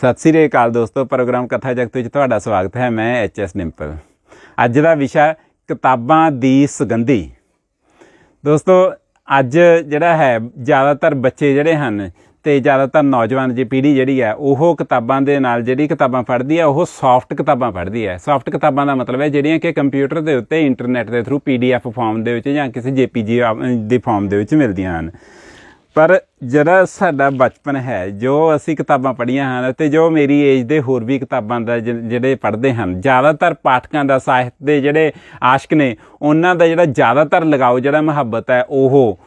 ਸਤਿ ਸ੍ਰੀ ਅਕਾਲ ਦੋਸਤੋ, ਪ੍ਰੋਗਰਾਮ ਕਥਾ ਜਗਤ ਵਿੱਚ ਤੁਹਾਡਾ ਸਵਾਗਤ ਹੈ। ਮੈਂ ਐਚ ਐਸ ਡਿੰਪਲ ਅੱਜ ਦਾ ਵਿਸ਼ਾ ਕਿਤਾਬਾਂ ਦੀ ਸੁਗੰਧੀ। ਦੋਸਤੋ, ਅੱਜ ਜਿਹੜਾ ਹੈ, ਜ਼ਿਆਦਾਤਰ ਬੱਚੇ ਜਿਹੜੇ ਹਨ ਤੇ ਜ਼ਿਆਦਾਤਰ ਨੌਜਵਾਨ ਜੀ ਪੀੜ੍ਹੀ ਜਿਹੜੀ ਹੈ, ਉਹ ਕਿਤਾਬਾਂ ਦੇ ਨਾਲ ਜਿਹੜੀ ਕਿਤਾਬਾਂ ਪੜ੍ਹਦੀ ਹੈ, ਉਹ ਸੌਫਟ ਕਿਤਾਬਾਂ ਪੜ੍ਹਦੀ ਹੈ। ਸੌਫਟ ਕਿਤਾਬਾਂ ਦਾ ਮਤਲਬ ਹੈ ਜਿਹੜੀਆਂ ਕਿ ਕੰਪਿਊਟਰ ਦੇ ਉੱਤੇ ਇੰਟਰਨੈਟ ਦੇ ਥਰੂ ਪੀਡੀਐਫ ਫਾਰਮ ਦੇ ਵਿੱਚ ਜਾਂ ਕਿਸੇ ਜੇਪੀਜੀ ਦੀ ਫਾਰਮ ਦੇ ਵਿੱਚ ਮਿਲਦੀਆਂ ਹਨ। ਪਰ ਜਿਹੜਾ ਸਾਡਾ ਬਚਪਨ ਹੈ, ਜੋ ਅਸੀਂ ਕਿਤਾਬਾਂ ਪੜ੍ਹੀਆਂ ਹਨ ਤੇ ਜੋ ਮੇਰੀ ਏਜ ਦੇ ਹੋਰ ਵੀ ਕਿਤਾਬਾਂ ਦਾ ਜਿ- ਜਿਹੜੇ ਪੜ੍ਹਦੇ ਹਨ, ਜ਼ਿਆਦਾਤਰ ਪਾਠਕਾਂ ਦਾ, ਸਾਹਿਤ ਦੇ ਜਿਹੜੇ ਆਸ਼ਕ ਨੇ, ਉਹਨਾਂ ਦਾ ਜਿਹੜਾ ਜ਼ਿਆਦਾਤਰ ਲਗਾਓ, ਜਿਹੜਾ ਮੁਹੱਬਤ ਹੈ, ਉਹ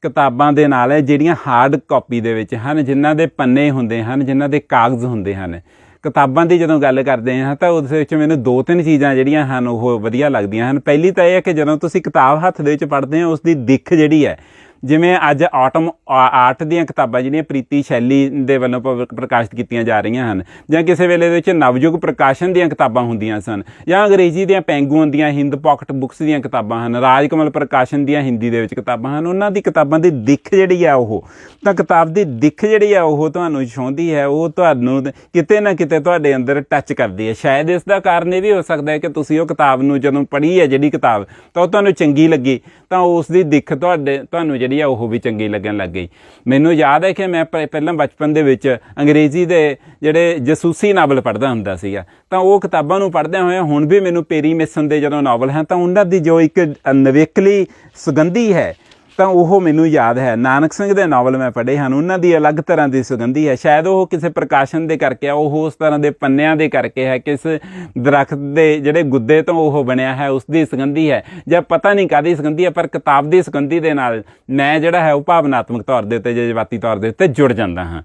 ਕਿਤਾਬਾਂ ਦੇ ਨਾਲ ਹੈ, ਜਿਹੜੀਆਂ ਹਾਰਡ ਕਾਪੀ ਦੇ ਵਿੱਚ ਹਨ, ਜਿਨ੍ਹਾਂ ਦੇ ਪੰਨੇ ਹੁੰਦੇ ਹਨ, ਜਿਨ੍ਹਾਂ ਦੇ ਕਾਗਜ਼ ਹੁੰਦੇ ਹਨ। ਕਿਤਾਬਾਂ ਦੀ ਜਦੋਂ ਗੱਲ ਕਰਦੇ ਹਾਂ ਤਾਂ ਉਸ ਵਿੱਚ ਮੈਨੂੰ ਦੋ ਤਿੰਨ ਚੀਜ਼ਾਂ ਜਿਹੜੀਆਂ ਹਨ, ਉਹ ਵਧੀਆ ਲੱਗਦੀਆਂ ਹਨ। ਪਹਿਲੀ ਤਾਂ ਇਹ ਹੈ ਕਿ ਜਦੋਂ ਤੁਸੀਂ ਕਿਤਾਬ ਹੱਥ ਦੇ ਵਿੱਚ ਪੜ੍ਹਦੇ ਹੋ ਉਸ ਦੀ ਦਿੱਖ ਜਿਹੜੀ ਹੈ ਜਿਵੇਂ ਅੱਜ ਆਟਮ, ਆ- ਆਰਟ ਦੀਆਂ ਕਿਤਾਬਾਂ ਜਿਹੜੀਆਂ ਪ੍ਰੀਤੀ ਸ਼ੈਲੀ ਦੇ ਵੱਲੋਂ ਪ- ਪ੍ਰਕਾਸ਼ਿਤ ਕੀਤੀਆਂ ਜਾ ਰਹੀਆਂ ਹਨ, ਜਾਂ ਕਿਸੇ ਵੇਲੇ ਦੇ ਵਿੱਚ ਨਵਯੁਗ ਪ੍ਰਕਾਸ਼ਨ ਦੀਆਂ ਕਿਤਾਬਾਂ ਹੁੰਦੀਆਂ ਸਨ, ਜਾਂ ਅੰਗਰੇਜ਼ੀ ਦੀਆਂ ਪੈਂਗੂਨ ਦੀਆਂ ਹਿੰਦ ਪਾਕਟ ਬੁੱਕਸ ਦੀਆਂ ਕਿਤਾਬਾਂ ਹਨ, ਰਾਜਕਮਲ ਪ੍ਰਕਾਸ਼ਨ ਦੀਆਂ ਹਿੰਦੀ ਦੇ ਵਿੱਚ ਕਿਤਾਬਾਂ ਹਨ, ਉਹਨਾਂ ਦੀ ਕਿਤਾਬਾਂ ਦੀ ਦਿੱਖ ਜਿਹੜੀ ਆ ਉਹ, ਤਾਂ ਕਿਤਾਬ ਦੀ ਦਿੱਖ ਜਿਹੜੀ ਆ ਉਹ ਤੁਹਾਨੂੰ ਛਾਉਂਦੀ ਹੈ, ਉਹ ਤੁਹਾਨੂੰ ਕਿਤੇ ਨਾ ਕਿਤੇ ਤੁਹਾਡੇ ਅੰਦਰ ਟੱਚ ਕਰਦੀ ਹੈ, ਸ਼ਾਇਦ ਇਸ ਦਾ ਕਾਰਨ ਇਹ ਵੀ ਹੋ ਸਕਦਾ ਹੈ ਕਿ ਤੁਸੀਂ ਉਹ ਕਿਤਾਬ ਨੂੰ ਜਦੋਂ ਪੜ੍ਹੀ ਹੈ ਜਿਹੜੀ ਕਿਤਾਬ, ਤਾਂ ਉਹ ਤੁਹਾਨੂੰ ਚੰਗੀ ਲੱਗੀ, ਤਾਂ ਉਸ ਦੀ ਦਿੱਖ ਤੁਹਾਡੇ, ਤੁਹਾਨੂੰ ਜਿਹੜੀ ਆ ਉਹ ਵੀ ਚੰਗੀ ਲੱਗਣ ਲੱਗ ਗਈ। ਮੈਨੂੰ ਯਾਦ ਹੈ ਕਿ ਮੈਂ ਪ- ਪਹਿਲਾਂ ਬਚਪਨ ਦੇ ਵਿੱਚ ਅੰਗਰੇਜ਼ੀ ਦੇ ਜਿਹੜੇ ਜਸੂਸੀ ਨਾਵਲ ਪੜ੍ਹਦਾ ਹੁੰਦਾ ਸੀਗਾ। ਤਾਂ ਉਹ ਕਿਤਾਬਾਂ ਨੂੰ ਪੜ੍ਹਦਿਆਂ ਹੋਇਆਂ ਹੁਣ ਵੀ ਮੈਨੂੰ ਪੇਰੀ ਮਿਸਨ ਦੇ ਜਦੋਂ ਨਾਵਲ ਹਨ ਤਾਂ ਉਹਨਾਂ ਦੀ ਜੋ ਇੱਕ ਨਵੇਕਲੀ ਸੁਗੰਧੀ ਹੈ ਤਾਂ ਉਹ ਮੈਨੂੰ ਯਾਦ ਹੈ। ਨਾਨਕ ਸਿੰਘ ਦੇ ਨਾਵਲ ਮੈਂ ਪੜ੍ਹੇ ਹਨ। ਉਹਨਾਂ ਦੀ ਅਲੱਗ ਤਰ੍ਹਾਂ ਦੀ ਸੁਗੰਧੀ ਹੈ। ਸ਼ਾਇਦ ਉਹ ਕਿਸੇ ਪ੍ਰਕਾਸ਼ਨ ਦੇ ਕਰਕੇ ਆ, ਉਹ ਉਸ ਤਰ੍ਹਾਂ ਦੇ ਪੰਨਿਆਂ ਦੇ ਕਰਕੇ ਹੈ। ਕਿਸ ਦਰਖਤ ਦੇ ਜਿਹੜੇ ਗੁੱਦੇ ਤੋਂ ਉਹ ਬਣਿਆ ਹੈ ਉਸ ਦੀ ਸੁਗੰਧੀ ਹੈ। ਜਾਂ ਪਤਾ ਨਹੀਂ ਕਾਦੀ ਸੁਗੰਧੀ ਹੈ ਪਰ ਕਿਤਾਬ ਦੀ ਸੁਗੰਧੀ ਦੇ ਨਾਲ ਮੈਂ ਜਿਹੜਾ ਹੈ ਉਹ ਭਾਵਨਾਤਮਕ ਤੌਰ ਦੇ ਉੱਤੇ ਜਜ਼ਬਾਤੀ ਤੌਰ ਦੇ ਉੱਤੇ ਜੁੜ ਜਾਂਦਾ ਹਾਂ।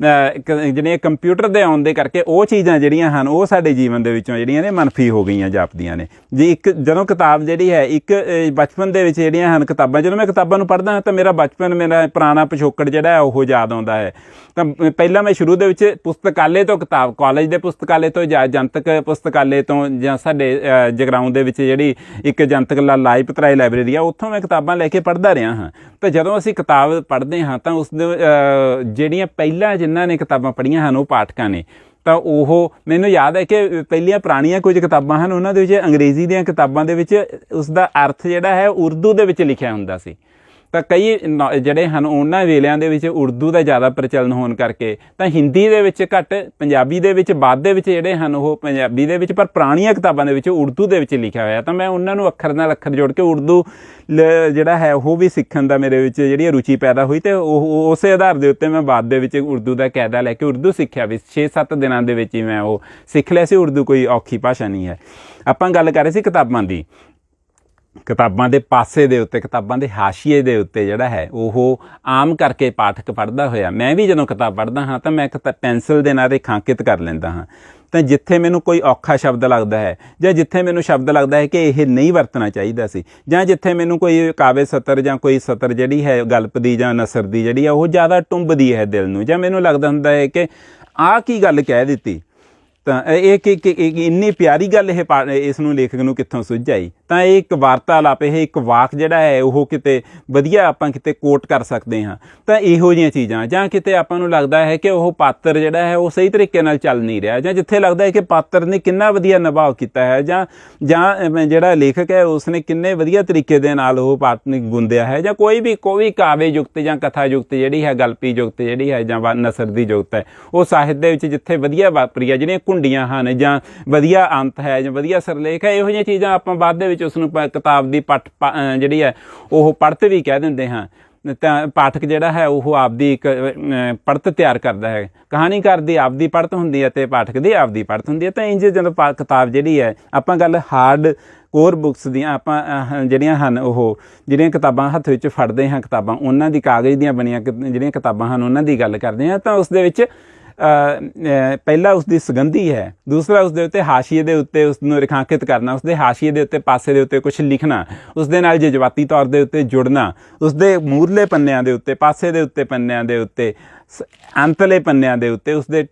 ਅਹ ਕ- ਜਿਹੜੀਆਂ ਕੰਪਿਊਟਰ ਦੇ ਆਉਣ ਦੇ ਕਰਕੇ ਉਹ ਚੀਜ਼ਾਂ ਜਿਹੜੀਆਂ ਹਨ ਉਹ ਸਾਡੇ ਜੀਵਨ ਦੇ ਵਿੱਚੋਂ ਜਿਹੜੀਆਂ ਨੇ ਮਨਫੀ ਹੋ ਗਈਆਂ ਜਾਪਦੀਆਂ ਨੇ। ਜੀ ਇੱਕ ਜਦੋਂ ਕਿਤਾਬ ਜਿਹੜੀ ਹੈ ਇੱਕ ਬਚਪਨ ਦੇ ਵਿੱਚ ਜਿਹੜੀਆਂ ਹਨ ਕਿਤਾਬਾਂ ਜਦੋਂ ਮੈਂ ਕਿਤਾਬਾਂ ਨੂੰ ਪੜ੍ਹਦਾ ਹਾਂ ਤਾਂ ਮੇਰਾ ਬਚਪਨ ਮੇਰਾ ਪੁਰਾਣਾ ਪਿਛੋਕੜ ਜਿਹੜਾ ਹੈ ਉਹ ਯਾਦ ਆਉਂਦਾ ਹੈ। ਤਾਂ ਪਹਿਲਾਂ ਮੈਂ ਸ਼ੁਰੂ ਦੇ ਵਿੱਚ ਪੁਸਤਕਾਲੇ ਤੋਂ ਕਿਤਾਬ ਕਾਲਜ ਦੇ ਪੁਸਤਕਾਲੇ ਤੋਂ ਜਾਂ ਜਨਤਕ ਪੁਸਤਕਾਲੇ ਤੋਂ ਜਾਂ ਸਾਡੇ ਅਹ, ਜਗਰਾਉਂ ਦੇ ਵਿੱਚ ਜਿਹੜੀ ਇੱਕ ਜਨਤਕ ਲਾ- ਲਾਈ ਪਤਰਾਈ ਲਾਇਬ੍ਰੇਰੀ ਆ ਉੱਥੋਂ ਮੈਂ ਕਿਤਾਬਾਂ ਲੈ ਕੇ ਪੜ੍ਹਦਾ ਰਿਹਾ ਹਾਂ। ਤਾਂ ਜਦੋਂ ਅਸੀਂ ਕਿਤਾਬ ਪੜ੍ਹਦੇ ਹਾਂ ਤਾਂ ਉਸ ਦੇ ਜਿਹੜੀਆਂ ਪਹਿਲਾਂ ਜਿਨ੍ਹਾਂ ਨੇ ਕਿਤਾਬਾਂ ਪੜ੍ਹੀਆਂ ਹਨ, ਉਹ ਪਾਠਕਾਂ ਨੇ। ਤਾਂ ਉਹ, ਮੈਨੂੰ ਯਾਦ ਹੈ ਕਿ ਪਹਿਲੀਆਂ ਪੁਰਾਣੀਆਂ ਕੁਝ ਕਿਤਾਬਾਂ ਹਨ, ਉਹਨਾਂ ਦੇ ਵਿੱਚ ਅੰਗਰੇਜ਼ੀ ਦੀਆਂ ਕਿਤਾਬਾਂ ਦੇ ਵਿੱਚ ਉਸ ਦਾ ਅਰਥ ਜਿਹੜਾ ਹੈ, ਉਰਦੂ ਦੇ ਵਿੱਚ ਲਿਖਿਆ ਹੁੰਦਾ ਸੀ। ਤਾਂ ਕਈ ਨੌ- ਜਿਹੜੇ ਹਨ, ਉਹਨਾਂ ਵੇਲਿਆਂ ਦੇ ਵਿੱਚ ਉਰਦੂ ਦਾ ਜ਼ਿਆਦਾ ਪ੍ਰਚਲਨ ਹੋਣ ਕਰਕੇ, ਤਾਂ ਹਿੰਦੀ ਦੇ ਵਿੱਚ ਘੱਟ, ਪੰਜਾਬੀ ਦੇ ਵਿੱਚ ਬਾਅਦ ਦੇ ਵਿੱਚ ਜਿਹੜੇ ਹਨ, ਉਹ ਪੰਜਾਬੀ ਦੇ ਵਿੱਚ, ਪਰ ਪੁਰਾਣੀਆਂ ਕਿਤਾਬਾਂ ਦੇ ਵਿੱਚ ਉਰਦੂ ਦੇ ਵਿੱਚ ਲਿਖਿਆ ਹੋਇਆ। ਤਾਂ ਮੈਂ ਉਹਨਾਂ ਨੂੰ ਅੱਖਰ ਨਾਲ ਅੱਖਰ ਜੋੜ ਕੇ ਉਰਦੂ ਲ- ਜਿਹੜਾ ਹੈ, ਉਹ ਵੀ ਸਿੱਖਣ ਦਾ ਮੇਰੇ ਵਿੱਚ ਜਿਹੜੀ ਰੁਚੀ ਪੈਦਾ ਹੋਈ ਤੇ ਉਹ ਉਹ- ਉਸੇ ਆਧਾਰ ਦੇ ਉੱਤੇ ਮੈਂ ਬਾਅਦ ਦੇ ਵਿੱਚ ਉਰਦੂ ਦਾ ਕਾਇਦਾ ਲੈ ਕੇ ਉਰਦੂ ਸਿੱਖਿਆ ਵੀ। 6-7 ਦਿਨਾਂ ਦੇ ਵਿੱਚ ਹੀ ਮੈਂ ਉਹ ਸਿੱਖ ਲਿਆ ਸੀ। ਉਰਦੂ ਕੋਈ ਔਖੀ ਭਾਸ਼ਾ ਨਹੀਂ ਹੈ। ਆਪਾਂ ਗੱਲ ਕਰ ਰਹੇ ਸੀ ਕਿਤਾਬਾਂ ਦੀ। ਕਿਤਾਬਾਂ ਦੇ ਪਾਸੇ ਦੇ ਉੱਤੇ, ਕਿਤਾਬਾਂ ਦੇ ਹਾਸ਼ੀਏ ਦੇ ਉੱਤੇ ਜਿਹੜਾ ਹੈ, ਉਹ ਆਮ ਕਰਕੇ ਪਾਠਕ ਪੜ੍ਹਦਾ ਹੋਇਆ। ਮੈਂ ਵੀ ਜਦੋਂ ਕਿਤਾਬ ਪੜ੍ਹਦਾ ਹਾਂ ਤਾਂ ਮੈਂ ਕਿਤਾ ਪੈਨਸਲ ਦੇ ਨਾਲ ਰੇਖਾਂਕਿਤ ਕਰ ਲੈਂਦਾ ਹਾਂ। ਤਾਂ ਜਿੱਥੇ ਮੈਨੂੰ ਕੋਈ ਔਖਾ ਸ਼ਬਦ ਲੱਗਦਾ ਹੈ ਜਾਂ ਜਿੱਥੇ ਮੈਨੂੰ ਸ਼ਬਦ ਲੱਗਦਾ ਹੈ ਕਿ ਇਹ ਨਹੀਂ ਵਰਤਣਾ ਚਾਹੀਦਾ ਸੀ ਜਾਂ ਜਿੱਥੇ ਮੈਨੂੰ ਕੋਈ ਕਾਵੇ ਸਤਰ ਜਾਂ ਕੋਈ ਸਤਰ ਜਿਹੜੀ ਹੈ, ਗਲਪ ਦੀ ਜਾਂ ਨਸਰ ਦੀ ਜਿਹੜੀ ਹੈ ਉਹ ਜ਼ਿਆਦਾ ਟੁੰਬਦੀ ਹੈ ਦਿਲ ਨੂੰ ਜਾਂ ਮੈਨੂੰ ਲੱਗਦਾ ਹੁੰਦਾ ਹੈ ਕਿ ਆਹ ਕੀ ਗੱਲ ਕਹਿ ਦਿੱਤੀ? ਤਾਂ ਇਹ ਕਿ ਕਿ- ਇੰਨੀ ਪਿਆਰੀ ਗੱਲ ਇਹ ਪਾ- ਇਸ ਨੂੰ ਲੇਖਕ ਨੂੰ ਕਿੱਥੋਂ ਸੁੱਝ ਆਈ ਤਾਂ ਇਹ ਇੱਕ ਵਾਰਤਾਲਾਪ, ਇਹ ਇੱਕ ਵਾਕ ਜਿਹੜਾ ਹੈ, ਉਹ ਕਿਤੇ ਵਧੀਆ ਆਪਾਂ ਕਿਤੇ ਕੋਟ ਕਰ ਸਕਦੇ ਹਾਂ। ਤਾਂ ਇਹੋ ਜਿਹੀਆਂ ਚੀਜ਼ਾਂ, ਜਾਂ ਕਿਤੇ ਆਪਾਂ ਨੂੰ ਲੱਗਦਾ ਹੈ ਕਿ ਉਹ ਪਾਤਰ ਜਿਹੜਾ ਹੈ, ਉਹ ਸਹੀ ਤਰੀਕੇ ਨਾਲ ਚੱਲ ਨਹੀਂ ਰਿਹਾ, ਜਾਂ ਜਿੱਥੇ ਲੱਗਦਾ ਹੈ ਕਿ ਪਾਤਰ ਨੇ ਕਿੰਨਾ ਵਧੀਆ ਨਿਭਾਅ ਕੀਤਾ ਹੈ, ਜਾਂ ਜਾਂ ਜਿਹੜਾ ਲੇਖਕ ਹੈ, ਉਸਨੇ ਕਿੰਨੇ ਵਧੀਆ ਤਰੀਕੇ ਦੇ ਨਾਲ ਉਹ ਪਾਤਰ ਨੂੰ ਗੁੰਦਿਆ ਹੈ, ਜਾਂ ਕੋਈ ਵੀ ਕੋਈ ਕਾਵੇ ਯੁਕਤ ਜਾਂ ਕਥਾ ਯੁਕਤ ਜਿਹੜੀ ਹੈ, ਗਲਪੀ ਯੁਕਤ ਜਿਹੜੀ ਹੈ, ਜਾਂ ਵਾ- ਨਸਰ ਦੀ ਯੁਕਤ ਹੈ, ਉਹ ਸਾਹਿਤ ਦੇ ਵਿੱਚ ਜਿੱਥੇ ਵਧੀਆ ਵਾਪਰੀ ਹੈ ਜਿਹੜੀਆਂ ਕੁੰਡੀਆਂ ਹਨ ਜਾਂ ਵਧੀਆ ਅੰਤ ਹੈ ਜਾਂ ਵਧੀਆ ਸਰਲੇਖ ਹੈ ਇਹੋ ਜਿਹੀਆਂ ਚੀਜ਼ਾਂ ਆਪਾਂ ਬਾਅਦ ਦੇ ਵਿੱਚ ਉਸ ਨੂੰ ਪ- ਕਿਤਾਬ ਦੀ ਪਟ ਪ- ਜਿਹੜੀ ਹੈ ਉਹ ਪੜ੍ਹਤ ਵੀ ਕਹਿ ਦਿੰਦੇ ਹਾਂ। ਤਾਂ ਪਾਠਕ ਜਿਹੜਾ ਹੈ ਉਹ ਆਪਦੀ ਇੱਕ ਅਹ, ਪੜ੍ਹਤ ਤਿਆਰ ਕਰਦਾ ਹੈ। ਕਹਾਣੀਕਾਰ ਦੀ ਆਪਦੀ ਪੜ੍ਹਤ ਹੁੰਦੀ ਹੈ ਤੇ ਪਾਠਕ ਦੀ ਆਪਦੀ ਪੜ੍ਹਤ ਹੁੰਦੀ ਹੈ। ਤਾਂ ਇੰਜ ਜਦੋਂ ਪਾ- ਕਿਤਾਬ ਜਿਹੜੀ ਹੈ ਆਪਾਂ ਗੱਲ ਹਾਰਡ ਕੋਰ ਬੁੱਕਸ ਦੀਆਂ ਆਪਾਂ ਜਿਹੜੀਆਂ ਹਨ ਉਹ ਜਿਹੜੀਆਂ ਕਿਤਾਬਾਂ ਹੱਥ ਵਿੱਚ ਫੜਦੇ ਹਾਂ ਕਿਤਾਬਾਂ ਉਹਨਾਂ ਦੀ ਕਾਗਜ਼ ਦੀਆਂ ਬਣੀਆਂ ਕਿ- ਜਿਹੜੀਆਂ ਕਿਤਾਬਾਂ ਹਨ ਉਹਨਾਂ ਦੀ ਗੱਲ ਕਰਦੇ ਹਾਂ। ਤਾਂ ਉਸ ਦੇ ਵਿੱਚ ਪਹਿਲਾ ਉਸ ਦੀ ਸੁਗੰਧੀ ਹੈ, ਦੂਸਰਾ ਉਸ ਦੇ ਉੱਤੇ ਹਾਸ਼ੀਏ ਦੇ ਉੱਤੇ ਉਸ ਨੂੰ ਰੇਖਾਂਕਿਤ ਕਰਨਾ ਉਸ ਦੇ ਹਾਸ਼ੀਏ ਦੇ ਉੱਤੇ ਪਾਸੇ ਦੇ ਉੱਤੇ ਕੁਝ ਲਿਖਣਾ ਉਸ ਦੇ ਨਾਲ ਜਜ਼ਬਾਤੀ ਤੌਰ ਦੇ ਉੱਤੇ ਜੁੜਨਾ ਉਸ ਦੇ ਮੂਰਲੇ ਪੰਨਿਆਂ ਦੇ ਉੱਤੇ, ਪਾਸੇ ਦੇ ਉੱਤੇ ਪੰਨਿਆਂ ਦੇ ਉੱਤੇ ਅੰਤਲੇ ਪੰਨਿਆਂ ਦੇ ਉੱਤੇ, ਉਸਦੇ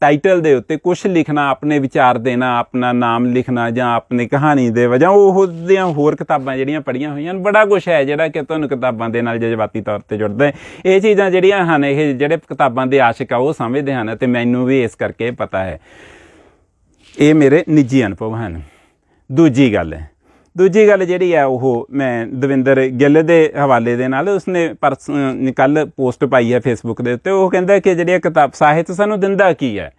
ਟਾਈਟਲ ਦੇ ਉੱਤੇ ਕੁਝ ਲਿਖਣਾ, ਆਪਣੇ ਵਿਚਾਰ ਦੇਣਾ, ਆਪਣਾ ਨਾਮ ਲਿਖਣਾ ਜਾਂ ਆਪਣੀ ਕਹਾਣੀ ਦੇ ਵਜ੍ਹਾ, ਉਹ ਦੀਆਂ ਹੋਰ ਕਿਤਾਬਾਂ ਜਿਹੜੀਆਂ ਪੜ੍ਹੀਆਂ ਹੋਈਆਂ ਨੇ ਬੜਾ ਕੁਝ ਹੈ ਜਿਹੜਾ ਕਿ ਤੁਹਾਨੂੰ ਕਿਤਾਬਾਂ ਦੇ ਨਾਲ ਜਜ਼ਬਾਤੀ ਤੌਰ ਤੇ ਜੁੜਦਾ ਹੈ। ਇਹ ਚੀਜ਼ਾਂ ਜਿਹੜੀਆਂ ਹਨ, ਇਹ ਜਿਹੜੇ ਕਿਤਾਬਾਂ ਦੇ ਆਸ਼ਿਕ ਆ, ਉਹ ਸਮਝਦੇ ਹਨ ਤੇ ਮੈਨੂੰ ਵੀ ਇਸ ਕਰਕੇ ਪਤਾ ਹੈ। ਇਹ ਮੇਰੇ ਨਿੱਜੀ ਅਨੁਭਵ ਹਨ। ਦੂਜੀ ਗੱਲ ਹੈ ਦੂਜੀ ਗੱਲ ਜਿਹੜੀ ਹੈ ਉਹ ਮੈਂ ਦਵਿੰਦਰ ਗਿੱਲ ਦੇ ਹਵਾਲੇ ਦੇ ਨਾਲ ਉਸਨੇ ਪਰਸ ਕੱਲ ਪੋਸਟ ਪਾਈ ਹੈ ਫੇਸਬੁੱਕ ਦੇ ਉੱਤੇ, ਉਹ ਕਹਿੰਦਾ ਕਿ ਜਿਹੜੀ ਕਿਤਾਬ ਸਾਹਿਤ ਸਾਨੂੰ ਦਿੰਦਾ ਕੀ ਹੈ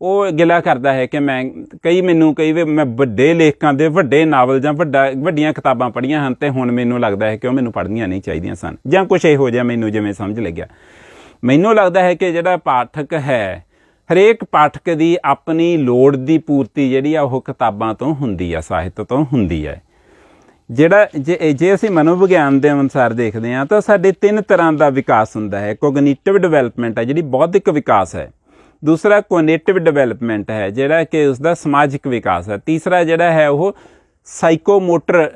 ਉਹ ਗਿਲਾ ਕਰਦਾ ਹੈ ਕਿ ਮੈਂ ਕਈ ਮੈਨੂੰ ਕਈ ਵੇ ਮੈਂ ਵੱਡੇ ਲੇਖਕਾਂ ਦੇ ਵੱਡੇ ਨਾਵਲ ਜਾਂ ਵੱਡਾ, ਵੱਡੀਆਂ ਕਿਤਾਬਾਂ ਪੜ੍ਹੀਆਂ ਹਨ ਤੇ ਹੁਣ ਮੈਨੂੰ ਲੱਗਦਾ ਹੈ ਕਿ ਉਹ ਮੈਨੂੰ ਪੜ੍ਹਨੀਆਂ ਨਹੀਂ ਚਾਹੀਦੀਆਂ ਸਨ। ਜਾਂ ਕੁਝ ਇਹੋ ਜਿਹਾ ਮੈਨੂੰ ਜਿਵੇਂ ਸਮਝ ਲੱਗਿਆ। ਮੈਨੂੰ ਲੱਗਦਾ ਹੈ ਕਿ ਜਿਹੜਾ ਪਾਠਕ ਹੈ, ਹਰੇਕ ਪਾਠਕ ਦੀ ਆਪਣੀ ਲੋੜ ਦੀ ਪੂਰਤੀ ਜਿਹੜੀ ਆ ਉਹ ਕਿਤਾਬਾਂ ਤੋਂ ਹੁੰਦੀ ਆ, ਸਾਹਿਤ ਤੋਂ ਹੁੰਦੀ ਹੈ ਜਿਹੜਾ ਜੇ ਜੇ ਅਸੀਂ ਮਨੋਵਿਗਿਆਨ ਦੇ ਅਨੁਸਾਰ ਦੇਖਦੇ ਹਾਂ, ਤਾਂ ਸਾਡੇ ਤਿੰਨ ਤਰ੍ਹਾਂ ਦਾ ਵਿਕਾਸ ਹੁੰਦਾ ਹੈ। ਕੋਗਨੀਟਿਵ ਡਿਵੈਲਪਮੈਂਟ ਹੈ, ਜਿਹੜੀ ਬੌਧਿਕ ਵਿਕਾਸ ਹੈ। ਦੂਸਰਾ ਕੋਨੇਟਿਵ ਡਿਵੈਲਪਮੈਂਟ ਹੈ, ਜਿਹੜਾ ਕਿ ਉਸ ਦਾ ਸਮਾਜਿਕ ਵਿਕਾਸ ਹੈ। ਤੀਸਰਾ ਜਿਹੜਾ ਹੈ, ਉਹ ਸਾਈਕੋਮੋਟਰ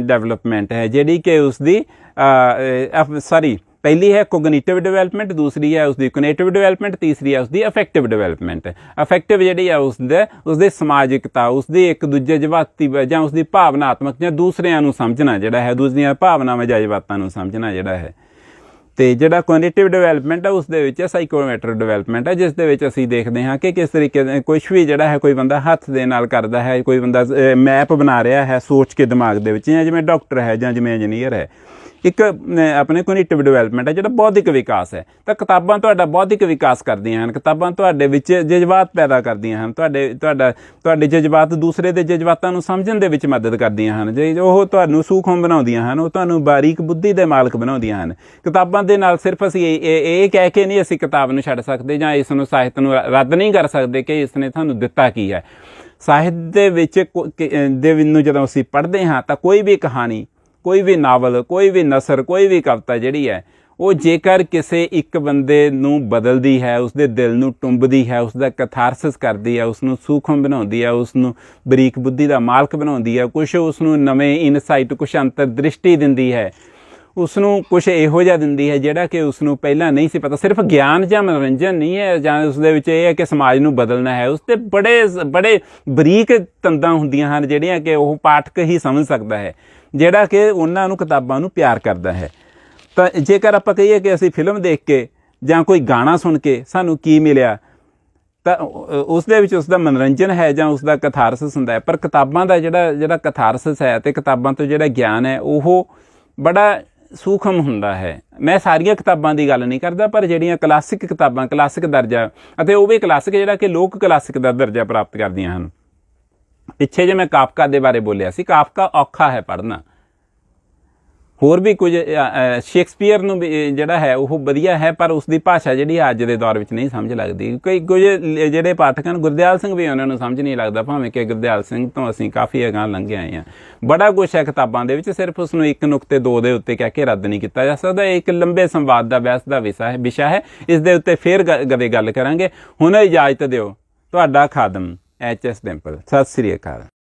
ਡਿਵੈਲਪਮੈਂਟ ਹੈ, ਜਿਹੜੀ ਕਿ ਉਸ ਦੀ ਸੌਰੀ ਪਹਿਲੀ ਹੈ ਕੋਗਨੀਟਿਵ ਡਿਵੈਲਪਮੈਂਟ ਦੂਸਰੀ ਹੈ ਉਸਦੀ ਦੀ ਡਿਵੈਲਪਮੈਂਟ ਤੀਸਰੀ ਹੈ ਉਸਦੀ ਅਫੈਕਟਿਵ ਡਿਵੈਲਪਮੈਂਟ ਅਫੈਕਟਿਵ ਜਿਹੜੀ ਹੈ ਉਸਦੇ ਦੇ ਸਮਾਜਿਕਤਾ, ਉਸਦੀ ਇੱਕ ਦੂਜੇ ਜਵਾਤੀ ਜਾਂ ਉਸਦੀ ਭਾਵਨਾਤਮਕ ਜਾਂ ਦੂਸਰਿਆਂ ਨੂੰ ਸਮਝਣਾ ਜਿਹੜਾ ਹੈ, ਦੂਸਰੀਆਂ ਭਾਵਨਾਵਾਂ ਜਜ਼ਬਾਤਾਂ ਨੂੰ ਸਮਝਣਾ ਜਿਹੜਾ ਹੈ। ਤੇ ਜਿਹੜਾ ਕੋਗਨੀਟਿਵ ਡਿਵੈਲਪਮੈਂਟ ਹੈ ਉਸ ਦੇ ਵਿੱਚ ਸਾਈਕੋਮੈਟਰ ਡਿਵੈਲਪਮੈਂਟ ਹੈ ਜਿਸ ਦੇ ਵਿੱਚ ਅਸੀਂ ਦੇਖਦੇ ਹਾਂ ਕਿ ਕਿਸ ਤਰੀਕੇ ਦੇ ਕੁਝ ਵੀ ਜਿਹੜਾ ਹੈ, ਕੋਈ ਬੰਦਾ ਹੱਥ ਦੇ ਨਾਲ ਕਰਦਾ ਹੈ, ਕੋਈ ਬੰਦਾ ਮੈਪ ਬਣਾ ਰਿਹਾ ਹੈ ਸੋਚ ਕੇ ਦਿਮਾਗ ਦੇ ਵਿੱਚ, ਜਾਂ ਜਿਵੇਂ ਡਾਕਟਰ ਹੈ ਜਾਂ ਜਿਵੇਂ ਇੰਜੀਨੀਅਰ ਹੈ। ਇੱਕ ਆਪਣੇ ਕੋਗਨੀਟਿਵ ਡਿਵੈਲਪਮੈਂਟ ਹੈ, ਜਿਹੜਾ ਬੌਧਿਕ ਵਿਕਾਸ ਹੈ। ਤਾਂ ਕਿਤਾਬਾਂ ਤੁਹਾਡਾ ਬੌਧਿਕ ਵਿਕਾਸ ਕਰਦੀਆਂ ਹਨ, ਕਿਤਾਬਾਂ ਤੁਹਾਡੇ ਵਿੱਚ ਜਜ਼ਬਾਤ ਪੈਦਾ ਕਰਦੀਆਂ ਹਨ, ਤੁਹਾਡੇ, ਤੁਹਾਡਾ, ਤੁਹਾਡੇ ਜਜ਼ਬਾਤ ਦੂਸਰੇ ਦੇ ਜਜ਼ਬਾਤਾਂ ਨੂੰ ਸਮਝਣ ਦੇ ਵਿੱਚ ਮਦਦ ਕਰਦੀਆਂ ਹਨ। ਜੇ ਉਹ ਤੁਹਾਨੂੰ ਸੂਖਮ ਬਣਾਉਂਦੀਆਂ ਹਨ, ਉਹ ਤੁਹਾਨੂੰ ਬਾਰੀਕ ਬੁੱਧੀ ਦੇ ਮਾਲਕ ਬਣਾਉਂਦੀਆਂ ਹਨ। ਕਿਤਾਬਾਂ ਦੇ ਨਾਲ ਸਿਰਫ ਅਸੀਂ ਇਹ ਕਹਿ ਕੇ ਨਹੀਂ ਅਸੀਂ ਕਿਤਾਬ ਨੂੰ ਛੱਡ ਸਕਦੇ ਜਾਂ ਇਸ ਨੂੰ ਸਾਹਿਤ ਨੂੰ ਰੱਦ ਨਹੀਂ ਕਰ ਸਕਦੇ ਕਿ ਇਸ ਨੇ ਤੁਹਾਨੂੰ ਦਿੱਤਾ ਕੀ ਹੈ। ਸਾਹਿਤ ਦੇ ਵਿੱਚ ਦੇ ਨੂੰ ਜਦੋਂ ਅਸੀਂ ਪੜ੍ਹਦੇ ਹਾਂ ਤਾਂ ਕੋਈ ਵੀ ਕਹਾਣੀ ਕੋਈ ਵੀ ਨਾਵਲ, ਕੋਈ ਵੀ ਨਸਰ, ਕੋਈ ਵੀ ਕਵਿਤਾ ਜਿਹੜੀ ਹੈ, ਉਹ ਜੇਕਰ ਕਿਸੇ ਇੱਕ ਬੰਦੇ ਨੂੰ ਬਦਲਦੀ ਹੈ, ਉਸਦੇ ਦਿਲ ਨੂੰ ਟੁੰਬਦੀ ਹੈ, ਉਸਦਾ ਕਥਾਰਸਿਸ ਕਰਦੀ ਹੈ ਉਸ ਨੂੰ ਸੂਖਮ ਬਣਾਉਂਦੀ ਹੈ ਉਸ ਨੂੰ ਬਰੀਕ ਬੁੱਧੀ ਦਾ ਮਾਲਕ ਬਣਾਉਂਦੀ ਹੈ ਕੁਝ ਉਸ ਨੂੰ ਨਵੇਂ ਇਨਸਾਈਟ ਕੁਝ ਅੰਤਰ ਦ੍ਰਿਸ਼ਟੀ ਦਿੰਦੀ ਹੈ ਉਸ ਨੂੰ ਕੁਝ ਇਹੋ ਜਿਹਾ ਦਿੰਦੀ ਹੈ ਜਿਹੜਾ ਕਿ ਉਸ ਨੂੰ ਪਹਿਲਾਂ ਨਹੀਂ ਸੀ ਪਤਾ। ਸਿਰਫ ਗਿਆਨ ਜਾਂ ਮਨੋਰੰਜਨ ਨਹੀਂ ਹੈ, ਜਾਂ ਉਸ ਦੇ ਵਿੱਚ ਇਹ ਹੈ ਕਿ ਸਮਾਜ ਨੂੰ ਬਦਲਣਾ ਹੈ। ਉਸ ਤੇ ਬੜੇ ਬੜੇ ਬਰੀਕ ਤੰਦਾਂ ਹੁੰਦੀਆਂ ਹਨ ਜਿਹੜੀਆਂ ਕਿ ਉਹ ਪਾਠਕ ਹੀ ਸਮਝ ਸਕਦਾ ਹੈ, ਜਿਹੜਾ ਕਿ ਉਹਨਾਂ ਨੂੰ ਕਿਤਾਬਾਂ ਨੂੰ ਪਿਆਰ ਕਰਦਾ ਹੈ। ਤਾਂ ਜੇਕਰ ਆਪਾਂ ਕਹੀਏ ਕਿ ਅਸੀਂ ਫਿਲਮ ਦੇਖ ਕੇ ਜਾਂ ਕੋਈ ਗਾਣਾ ਸੁਣ ਕੇ ਸਾਨੂੰ ਕੀ ਮਿਲਿਆ, ਤਾਂ ਉ- ਉਸ ਦੇ ਵਿੱਚ ਉਸ ਦਾ ਮਨੋਰੰਜਨ ਹੈ ਜਾਂ ਉਸ ਦਾ ਕਥਾਰਸਿਸ ਹੁੰਦਾ ਹੈ। ਪਰ ਕਿਤਾਬਾਂ ਦਾ ਜਿਹੜਾ ਜਿਹੜਾ ਕਥਾਰਸਿਸ ਹੈ ਤੇ ਕਿਤਾਬਾਂ ਤੋਂ ਜਿਹੜਾ ਗਿਆਨ ਹੈ, ਉਹ ਬੜਾ ਸੂਖਮ ਹੁੰਦਾ ਹੈ। ਮੈਂ ਸਾਰੀਆਂ ਕਿਤਾਬਾਂ ਦੀ ਗੱਲ ਨਹੀਂ ਕਰਦਾ, ਪਰ ਜਿਹੜੀਆਂ ਕਲਾਸਿਕ ਕਿਤਾਬਾਂ, ਕਲਾਸਿਕ ਦਰਜਾ ਅਤੇ ਉਹ ਵੀ ਕਲਾਸਿਕ ਜਿਹੜਾ ਕਿ ਲੋਕ ਕਲਾਸਿਕ ਦਾ ਦਰਜਾ ਪ੍ਰਾਪਤ ਕਰਦੀਆਂ ਹਨ। ਪਿੱਛੇ ਜੇ ਮੈਂ ਕਾਫਕਾ ਦੇ ਬਾਰੇ ਬੋਲਿਆ ਸੀ ਕਾਫਕਾ ਔਖਾ ਹੈ ਪੜ੍ਹਨਾ। ਹੋਰ ਵੀ ਕੁਝ ਸ਼ੇਕਸਪੀਅਰ ਨੂੰ ਵੀ, ਜਿਹੜਾ ਹੈ ਉਹ ਵਧੀਆ ਹੈ ਪਰ ਉਸ ਦੀ ਭਾਸ਼ਾ ਜਿਹੜੀ ਅੱਜ ਦੇ ਦੌਰ ਵਿੱਚ ਨਹੀਂ ਸਮਝ ਲੱਗਦੀ। ਕਈ ਕੁਝ ਜਿਹੜੇ ਪਾਠਕ ਹਨ ਗੁਰਦਿਆਲ ਸਿੰਘ ਵੀ ਉਹਨਾਂ ਨੂੰ ਸਮਝ ਨਹੀਂ ਲੱਗਦਾ ਭਾਵੇਂ ਕਿ ਗੁਰਦਿਆਲ ਸਿੰਘ ਤੋਂ ਅਸੀਂ ਕਾਫੀ ਅਗਾਂਹ ਲੰਘੇ ਆਏ ਹਾਂ। ਬੜਾ ਕੁਝ ਹੈ ਕਿਤਾਬਾਂ ਦੇ ਵਿੱਚ ਸਿਰਫ ਉਸ ਨੂੰ ਇੱਕ ਨੁਕਤੇ ਦੋ ਦੇ ਉੱਤੇ ਕਹਿ ਕੇ ਰੱਦ ਨਹੀਂ ਕੀਤਾ ਜਾ ਸਕਦਾ। ਇੱਕ ਲੰਬੇ ਸੰਵਾਦ ਦਾ ਬਹਿਸ ਦਾ ਵਿਸ਼ਾ ਹੈ ਵਿਸ਼ਾ ਹੈ। ਇਸ ਦੇ ਉੱਤੇ ਫੇਰ ਗ- ਕਦੇ ਗੱਲ ਕਰਾਂਗੇ। ਹੁਣ ਇਜਾਜ਼ਤ ਦਿਓ। ਤੁਹਾਡਾ ਖਾਦਮ ਐਚ ਐਸ ਡੈਂਪਲ। ਸਤਿ ਸ੍ਰੀ ਅਕਾਲ।